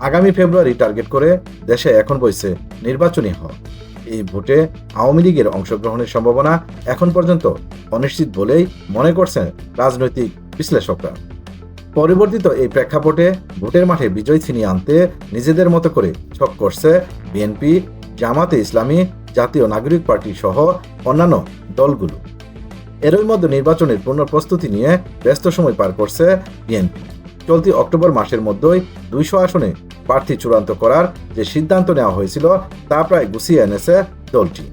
আগামী ফেব্রুয়ারি টার্গেট করে দেশে এখন বইছে নির্বাচনী হওয়া এই ভোটে আওয়ামী লীগের অংশগ্রহণের সম্ভাবনা এখন পর্যন্ত অনিশ্চিত বলেই মনে করছেন রাজনৈতিক বিশ্লেষকরা। পরিবর্তিত এই প্রেক্ষাপটে ভোটের মাঠে বিজয় ছিনিয়ে আনতে নিজেদের মতো করে ছক করছে বিএনপি, জামাতে ইসলামী, জাতীয় নাগরিক পার্টি সহ অন্যান্য দলগুলো। এরই মধ্যে নির্বাচনের পূর্ণ প্রস্তুতি নিয়ে ব্যস্ত সময় পার করছে বিএনপি। চলতি অক্টোবর মাসের মধ্যেই দুইশো আসনে প্রার্থী চূড়ান্ত করার যে সিদ্ধান্ত নেওয়া হয়েছিল, তা প্রায় গুছিয়ে এনেছে দলটি।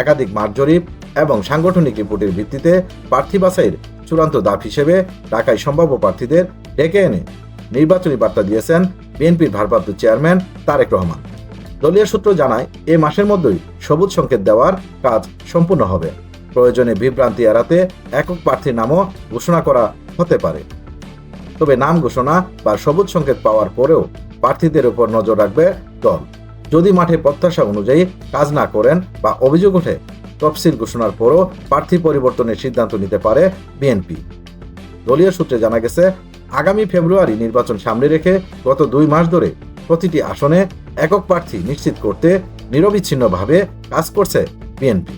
একাধিক মাঠ জরিপ এবং সাংগঠনিক রিপোর্টের ভিত্তিতে প্রার্থী বাছাইয়ের চূড়ান্ত দাপ হিসেবে ঢাকায় সম্ভাব্য প্রার্থীদের ডেকে এনে নির্বাচনী বার্তা দিয়েছেন বিএনপির ভারপ্রাপ্ত চেয়ারম্যান তারেক রহমান। দলীয় সূত্র জানায়, এ মাসের মধ্যেই সবুজ সংকেত দেওয়ার কাজ সম্পূর্ণ হবে। প্রয়োজনে বিভ্রান্তি এড়াতে একক প্রার্থীর নামও ঘোষণা করা হতে পারে। তবে নাম ঘোষণা বা সবুজ সংকেত পাওয়ার পরেও প্রার্থীদের উপর নজর রাখবে দল। যদি মাঠে প্রত্যাশা অনুযায়ী কাজ না করেন বা অভিযোগ ওঠে, তফসিল ঘোষণার পরও প্রার্থী পরিবর্তনের সিদ্ধান্ত নিতে পারে বিএনপি। দলীয় সূত্রে জানা গেছে, আগামী ফেব্রুয়ারি নির্বাচন সামনে রেখে গত দুই মাস ধরে প্রতিটি আসনে একক প্রার্থী নিশ্চিত করতে নিরবিচ্ছিন্নভাবে কাজ করছে বিএনপি।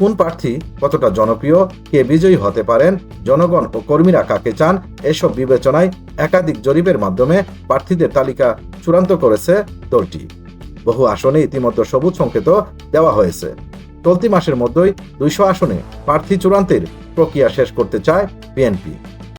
কোন প্রার্থী কতটা জনপ্রিয়, কে বিজয়ী হতে পারেন, জনগণ ও কর্মীরা কাকে চান, এসব বিবেচনায় একাধিক জরিপের মাধ্যমে প্রার্থীদের তালিকা চূড়ান্ত করেছে দলটি। বহু আসনে ইতিমধ্যে সবুজ সংকেত দেওয়া হয়েছে। চলতি মাসের মধ্যেই দুইশো আসনে প্রার্থী চূড়ান্তের প্রক্রিয়া শেষ করতে চায় বিএনপি।